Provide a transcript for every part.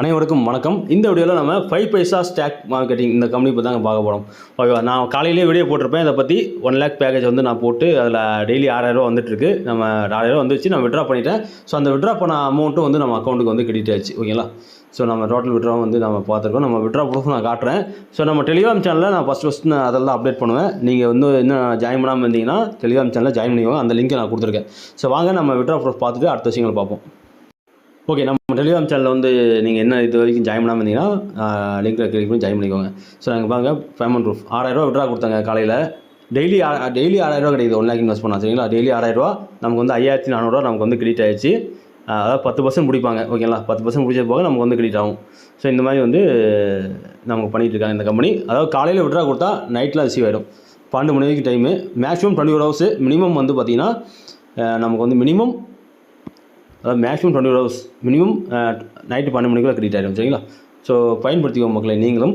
அனைவருக்கும் வணக்கம். இந்த வீடியோவில் நம்ம ஃபைவ் பைசா ஸ்டாக் மார்க்கெட்டிங் இந்த கம்பெனி பற்றி தாங்க பார்க்க போகிறோம் ஓகேவா நான் காலையிலேயே வீடியோ போட்டிருப்பேன். இதை பற்றி ஒன் லேக் பேக்கேஜ் வந்து நான் போட்டு அதில் டெய்லி ஆறாயிரரூவா வந்துட்டுருக்கு. நம்ம ஆறாயிரரூவா வந்துச்சு. நான் விட்ரா பண்ணிட்டேன். ஸோ அந்த விட்ரா பண்ண அமௌண்ட்டும் வந்து நம்ம அக்கௌண்ட்டுக்கு வந்து கிரெடிட் ஓகேங்களா ஸோ நம்ம டோட்டல் விட்ரா வந்து நம்ம பார்த்துருக்கோம். நம்ம விட்ரா ப்ரூஃப் நான் காட்டுறேன். ஸோ நம்ம டெலிகிராம் சேனலில் நான் ஃபஸ்ட் ஃபஸ்ட் நான் அதெல்லாம் அப்டேட் பண்ணுவேன். நீங்கள் வந்து இன்னும் ஜாயின் பண்ணாமல் இருந்தீங்கன்னா டெலிகிராம் சேனலில் ஜாயின் பண்ணிக்கோங்க. அந்த லிங்க்கை நான் கொடுத்துருக்கேன். ஸோ வாங்க நம்ம விட்ரா ப்ரூஃப் பார்த்துட்டு அடுத்த விஷயங்கள் பார்ப்போம். ஓகே நம்ம டெலிகிராம் சேனலில் வந்து நீங்கள் என்ன இது வரைக்கும் ஜாயின் பண்ணாமல் இருந்தீங்கன்னா லிங்க்கில் கிளிக் பண்ணி ஜாயின் பண்ணிக்கோங்க. ஸோ நாங்கள் பாருங்க பேமெண்ட் ப்ரூஃப் ஆறாயிரரூவா விட்ரா கொடுத்தாங்க காலையில். டெய்லி டெய்லி ஆறாயிரரூவா கிடைக்குது ஒன் லேக் இன்வெஸ்ட் பண்ணலாம் சரிங்களா டெய்லி ஆறாயிரரூவா நமக்கு வந்து ஐயாயிரத்தி நானூறுரூவா நமக்கு வந்து கிரெடிட் ஆயிடுச்சு. அதாவது பத்து பர்சன்ட் பிடிப்பாங்க ஓகேங்களா பத்து பர்சன்ட் பிடிச்ச போக நமக்கு வந்து கிரெடிட் ஆகும். ஸோ இந்த மாதிரி வந்து நமக்கு பண்ணிகிட்டு இருக்காங்க இந்த கம்பெனி அதாவது காலையில் விட்ரா கொடுத்தா நைட்டில் ரிசீவ் ஆகிடும் பன்னெண்டு மணி வரைக்கும் time maximum twenty four hours minimum வந்து பார்த்திங்கன்னா நமக்கு வந்து மினிமம் அதாவது maximum twenty hours minimum night பன்னெண்டு மணிக்குள்ளே கிரெடிட் ஆகிடும் சரிங்களா? ஸோ பயன்படுத்திக்கோங்க மக்களை நீங்களும்.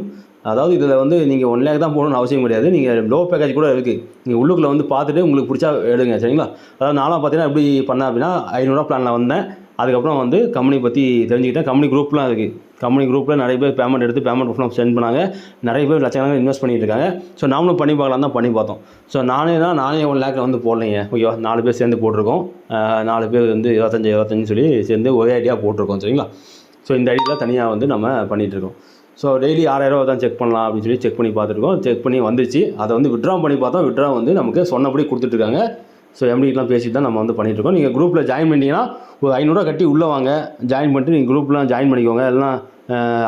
அதாவது இதில் வந்து நீங்கள் ஒன் லேக் தான் போகணும்னு அவசியம் கிடையாது. நீங்கள் லோ பேக்கேஜ் கூட இருக்குது நீங்கள் உள்ளுக்குள்ளே வந்து பார்த்துட்டு உங்களுக்கு பிடிச்சா எடுங்க சரிங்களா? அதாவது நானும் பார்த்தீங்கன்னா எப்படி பண்ணேன் அப்படின்னா ஐநூறுரூவா பிளானில் வந்தேன். அதுக்கப்புறம் வந்து கம்பெனி பற்றி தெரிஞ்சுக்கிட்டேன். கம்பெனி குரூப்லாம் இருக்குது கம்பெனி குரூப்பில் நிறைய பேர் பேமெண்ட் எடுத்து பேமெண்ட் ப்ரூஃப்லாம் சென்ட் பண்ணாங்க. நிறைய பேர் லட்சக்கணக்கில் இன்வெஸ்ட் பண்ணிட்டு இருக்காங்க. ஸோ நாமளும் பண்ணி பார்க்கலாம் தான் பண்ணி பார்த்தோம். ஸோ நானே தான் நானே ஒன் லேக்கில் வந்து போடலைங்க. ஓகேவா? நாலு பேர் சேர்ந்து போட்டிருக்கோம். நாலு பேர் வந்து இருபத்தஞ்சி இருபத்தஞ்சி சொல்லி சேர்ந்து ஒரே ஐடியா போட்டிருக்கோம். சரிங்களா? ஸோ இந்த ஐடியில் தனியாக வந்து நம்ம பண்ணிகிட்டு இருக்கோம். ஸோ டெய்லி ஆறாயிரரூவா தான் செக் பண்ணலாம் அப்படின்னு சொல்லி செக் பண்ணி பார்த்துருக்கோம் செக் பண்ணி வந்துச்சு அதை வந்து விட்ரா பண்ணி பார்த்தோம். விட்ரா வந்து நமக்கு சொன்னபடி கொடுத்துட்ருக்காங்க ஸோ எம்டிக்கெலாம் பேசி தான் நம்ம வந்து பண்ணிகிட்ருக்கோம் நீங்கள் குரூப்பில் ஜாயின் பண்ணிட்டீங்கன்னா ஒரு ஐநூறுரூவா கட்டி உள்ளே வாங்க. ஜாயின் பண்ணிட்டு நீங்கள் குரூப்லாம் ஜாயின் பண்ணிக்கோங்க. எல்லாம்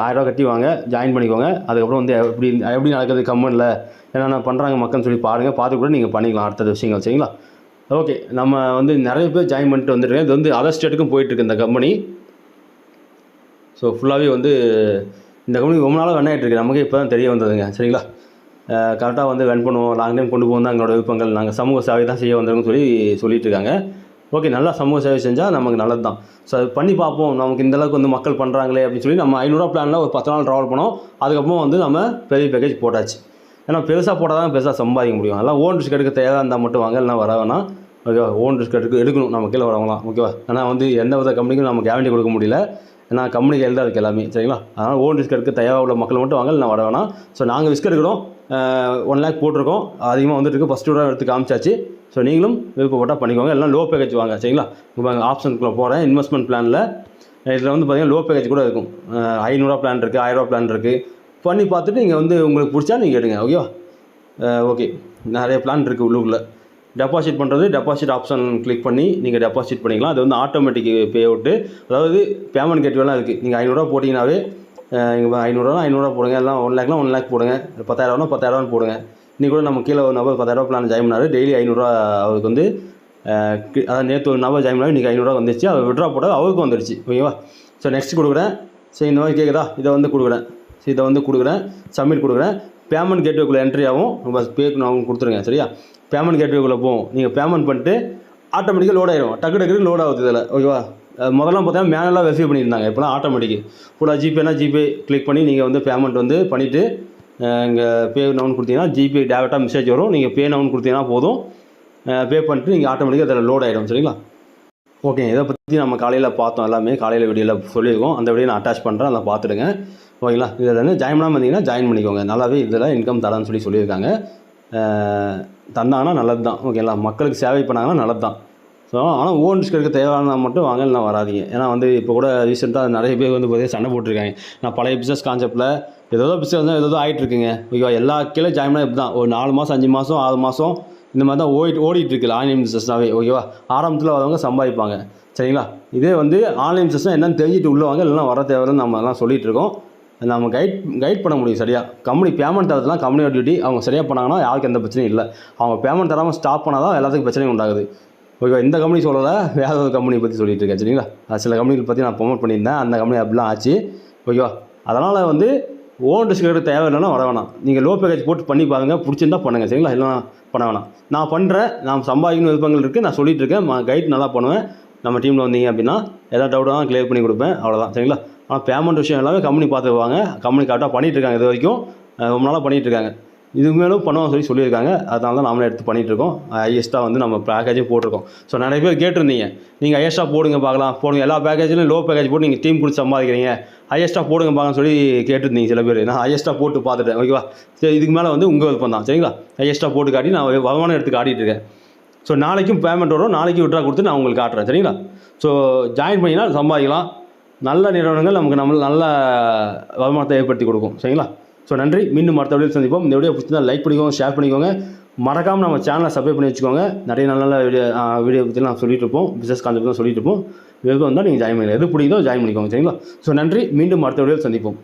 ஆயிரரூவா கட்டி வாங்க. ஜாயின் பண்ணிக்கோங்க. அதுக்கப்புறம் வந்து எப்படி எப்படி நடக்குது கம்மனில் என்னென்ன பண்ணுறாங்க மக்கள்னு சொல்லி பாருங்கள் பார்த்து கூட நீங்கள் பண்ணிக்கலாம் அடுத்த விஷயங்கள் சரிங்களா? ஓகே நம்ம வந்து நிறைய பேர் ஜாயின் பண்ணிட்டு வந்துருக்கேன் இது வந்து அதர் ஸ்டேட்டுக்கும் போயிட்டுருக்கு இந்த கம்பெனி ஸோ ஃபுல்லாகவே வந்து இந்த கம்பெனி ரொம்ப நாளாக ரன் ஆகிட்டு இருக்கு நமக்கு இப்போ தான் தெரிய வந்ததுங்க சரிங்களா? கரெக்டாக வந்து ரன் பண்ணுவோம். லாங் டைம் கொண்டு போகும் தான் எங்களோட விருப்பங்கள். நாங்கள் சமூக சேவை தான் செய்ய வந்திருக்கோம்னு சொல்லி சொல்லிட்டு இருக்காங்க. ஓகே நல்லா சமூக சேவை செஞ்சால் நமக்கு நல்லது தான். ஸோ அது பண்ணி பார்ப்போம். நமக்கு இந்த அளவுக்கு வந்து மக்கள் பண்ணுறாங்களே அப்படின்னு சொல்லி நம்ம ஐநூறுரூவா பிளானில் ஒரு பத்து நாள் ட்ராவல் பண்ணோம். அதுக்கப்புறம் வந்து நம்ம பெரிய பேக்கேஜ் போட்டாச்சு. ஏன்னா பெருசாக போட்டால் தான் பெருசாக சம்பாதிக்க முடியும். அதெல்லாம் ஓன் ரிஸ்க் எடுக்க தேவையாக இருந்தால் மட்டும் வாங்க. இல்லைனா வர வேணாம். ஓகேவா ஓன் ரிஸ்க் எடுக்க எடுக்கணும். நம்ம கீழே வரவங்களாம். ஓகேவா ஏன்னா வந்து எந்த வித கம்பெனிக்கும் நம்ம கேரண்டி கொடுக்க முடியல. ஏன்னா கம்பெனி கையில் தான் இருக்குது எல்லாமே சரிங்களா? அதனால் ஓன் ரிஸ்க் எடுக்க தயாராக உள்ள மக்கள் மட்டும் வாங்க நான் வர வேணாம். ஸோ நாங்கள் ரிஸ்க் எடுக்கிறோம். ஒன் லேக் போட்டிருக்கோம். அதிகமாக வந்துட்டு ஃபஸ்ட் ஃபஸ்ட்டு எடுத்து காமிச்சாச்சு. ஸோ நீங்களும் விருப்பப்பட்டால் பண்ணிக்கோங்க. எல்லாம் லோ பேக்கேஜ் வாங்க சரிங்களா? இப்போ ஆப்ஷனுக்குள்ளே போகிறேன் இன்வெஸ்ட்மெண்ட் பிளானில் இதில் வந்து பார்த்தீங்கன்னா லோ பேக்கேஜ் கூட இருக்கும். ஐநூறுரூவா பிளான் இருக்குது ஆயிரரூவா பிளான் இருக்குது பண்ணி பார்த்துட்டு நீங்கள் வந்து உங்களுக்கு பிடிச்சா நீங்கள் எடுங்க ஓகேவா ஓகே நிறைய பிளான் இருக்குது உள்ளுக்குள்ளே. டெபாசிட் பண்ணுறது டெபாசிட் ஆப்ஷன் கிளிக் பண்ணி நீங்கள் டெபாசிட் பண்ணிக்கலாம். அது வந்து ஆட்டோமேட்டிக் பே அவுட்டு அதாவது பேமெண்ட் கேட்வேலாம் இருக்குது நீங்கள் ஐநூறுரூவா போட்டிங்கனாவே இங்கே ஐநூறுரூவா ஐநூறுரூவா போடுங்க எல்லாம் ஒன் லேக்லாம் ஒன் லேக் போடுங்க. பத்தாயிரரூவா பத்தாயிரரூவான்னு போடுங்க. இன்றைக்கி கூட நம்ம கீழே ஒரு நபர் பத்தாயிரரூவா பிளான் ஜாயின் பண்ணார். டெய்லி ஐநூறுரூவா அவருக்கு வந்து அதாவது நேற்று ஒரு நபர் ஜாயின் பண்ணாரு. இன்றைக்கி ஐநூறுரூவா வந்துச்சு அவர் விட்ரா போட்டால் அவருக்கு வந்துடுச்சு ஓகேவா ஸோ நெக்ஸ்ட் கொடுக்குறேன். சரி இந்த மாதிரி கேட்குதா இதை வந்து கொடுக்குறேன். ஸோ இதை வந்து கொடுக்குறேன். சப்மிட் கொடுக்குறேன். பேமெண்ட் கேட்வேக்குள்ளே என்ட்ரி ஆகும் பஸ் பேக்கு நான் கொடுத்துருங்க சரியா? பேமெண்ட் கேட்வேக்குள்ளே போகும் நீங்கள் பேமெண்ட் பண்ணிட்டு ஆட்டோமேட்டிக்காக லோட் ஆகிடும் டக்கு டக்குனு லோட் ஆகுது இதில் ஓகேவா? அஹ் முதல்ல பார்த்தீங்கன்னா மேனலாக வெரிஃபை பண்ணியிருந்தாங்க இப்போலாம் ஆட்டோமேட்டிக் ஃபுல்லாக ஜிபேனா ஜிபே கிளிக் பண்ணி நீங்கள் வந்து பேமெண்ட் வந்து பண்ணிவிட்டு இங்கே பே நவுன் கொடுத்தீங்கன்னா ஜிபே டேரெக்டாக மெசேஜ் வரும். நீங்கள் பே நவுன் கொடுத்தீங்கன்னா போதும். பே பண்ணிட்டு நீங்கள் ஆட்டோமேட்டிக்காக அதில் லோட் ஆகிடும் சரிங்களா? ஓகே இதை பற்றி நம்ம காலையில் பார்த்தோம் எல்லாமே காலையில் வீடியோவில் சொல்லியிருக்கோம். அந்த வீடியோ நான் அட்டாச் பண்ணுறேன் அதை பார்த்துடுங்க. ஓகேங்களா? இதில் வந்து ஜாயின் பண்ணாமல் இருந்தீங்கன்னா ஜாயின் பண்ணிக்கோங்க. நல்லாவே இதில் இன்கம் தரான்னு சொல்லி சொல்லியிருக்காங்க. தந்தாங்கன்னா நல்லது தான் ஓகேங்களா? மக்களுக்கு சேவை பண்ணாங்கன்னா நல்லது தான் ஸோ ஆனால் ஓன் ரிஸ்க் எடுக்க தேவையான மட்டும் வாங்க நான் வராதீங்க. ஏன்னா வந்து இப்போ கூட ரீசெண்டாக நிறைய பேர் வந்து பார்த்தீங்கன்னா சண்டை போட்டிருக்காங்க. நான் பழைய பிஸ்னஸ் கான்செப்ட்டில் ஏதோ பிஸ்னஸ் தான் ஏதோ ஆகிட்டு இருக்குங்க. ஓகேவா? எல்லா கீழே ஜாயின் பண்ணால் இப்படி தான் ஒரு நாலு மாதம் அஞ்சு மாதம் ஆறு மாதம் இந்த மாதிரி தான் ஓடிட்டு ஓடிட்டு இருக்குல்ல ஆன்லைன் பிஸ்னஸ்னாவே ஓகேவா? ஆரம்பத்தில் வரவங்க சம்பாதிப்பாங்க. சரிங்களா? இதே வந்து ஆன்லைன் பிஸ்னஸ் என்னன்னு தெரிஞ்சுட்டு உள்ளே வாங்க. இல்லைனா வர தேவைன்னு நம்ம எல்லாம் சொல்லிகிட்டு இருக்கோம். நம்ம கைட் கைட் பண்ண முடியும் சரியாக கம்பெனி பேமெண்ட் தரதுலாம் கம்பெனியோட டியூட்டி அவங்க சரியாக பண்ணாங்கன்னா யாருக்கு எந்த பிரச்சனையும் இல்லை. அவங்க பேமெண்ட் தராமல் ஸ்டாப் பண்ணால் தான் எல்லாத்துக்கும் பிரச்சனையும் உண்டாகுது. ஓகேவா இந்த கம்பெனி சொல்லலை வேறு ஒரு கம்பெனி பற்றி சொல்லிட்டு இருக்கேன் சரிங்களா? சில கம்பெனிகள் பற்றி நான் ப்ரொமோட் பண்ணியிருந்தேன் அந்த கம்பெனி அப்படிலாம் ஆச்சு. ஓகேவா அதனால் வந்து ஓன் ரிஸ்க் எடுக்க தேவை இல்லைன்னா வர வேணாம். நீங்கள் லோ பேக்கேஜ் போட்டு பண்ணி பாருங்கள் பிடிச்சிருந்தா பண்ணுங்கள் சரிங்களா? இல்லைனா பண்ண வேணாம். நான் பண்ணுறேன் நான் சம்பாதிக்கணும் விருப்பங்கள் இருக்குது நான் சொல்லிட்டு இருக்கேன் கைட் நல்லா பண்ணுவேன். நம்ம டீமில் வந்தீங்க அப்படின்னா எதாவது டவுட்டாக கிளியர் பண்ணி கொடுப்பேன் அவ்வளோதான் சரிங்களா? ஆனால் பேமெண்ட் விஷயம் எல்லாமே கம்பெனி பார்த்துக்குவாங்க. கம்பெனி கரெக்டாக பண்ணிகிட்ருக்காங்க இருக்காங்க இது வரைக்கும். ரொம்ப நாளாக பண்ணிகிட்ருக்காங்க இருக்காங்க இதுக்கு மேலும் பண்ணுவாங்க சொல்லி சொல்லியிருக்காங்க. அதனால தான் நாமளே எடுத்து பண்ணிகிட்டு இருக்கோம் ஹையஸ்ட்டாக வந்து நம்ம பேக்கேஜும் போட்டிருக்கோம். ஸோ நிறைய பேர் கேட்டிருந்தீங்க. நீங்கள் ஹையஸ்ட்டாக போடுங்க பார்க்கலாம். போடுங்க. எல்லா பேக்கேஜ்லையும் லோ பேக்கேஜ் போட்டு நீங்கள் டீம் கொடுத்து சம்பாதிக்கிறீங்க. ஹையஸ்ட்டாக போடுங்க பார்க்கன்னு சொல்லி கேட்டிருந்தீங்க சில பேர். நான் ஹையஸ்ட்டாக போட்டு பார்த்துட்டேன். ஓகேவா சரி இதுக்கு மேலே வந்து உங்கள் விருப்பம் தான். சரிங்களா? ஹையஸ்ட்டாக போட்டு காட்டி நான் வருமானம் எடுத்து காட்டிகிட்டு இருக்கேன் ஸோ நாளைக்கும் பேமெண்ட் வரும். நாளைக்கு விட்ரா கொடுத்து நான் உங்களுக்கு காட்டுறேன். சரிங்களா? ஸோ ஜாயின் பண்ணிங்கன்னா சம்பாதிக்கலாம். நல்ல நிறுவனங்கள் நமக்கு நம்ம நல்ல வருமானத்தை ஏற்படுத்தி கொடுக்கும். சரிங்களா? ஸோ நன்றி. மீண்டும் அடுத்த வீடியோ சந்திப்போம். இந்த வீடியோ பிடிச்சிருந்தா லைக் பண்ணிக்கோங்க ஷேர் பண்ணிக்கோங்க. மறக்காமல் நம்ம சேனலை சப்ஸ்கிரைப் பண்ணி வச்சுக்கோங்க. நிறைய நல்ல நல்ல வீடியோ வீடியோ பற்றி நான் சொல்லிட்டு இருப்போம். பிஸ்னஸ் கான்செப்ட் தான் சொல்லிட்டு இருப்போம். விருப்பம் வந்தால் நீங்கள் ஜாயின் பண்ணிக்கலாம். எது பிடிக்குதோ ஜாயின் பண்ணிக்கோங்க. சரிங்களா? ஸோ நன்றி. மீண்டும் அடுத்த வீடியோ சந்திப்போம்.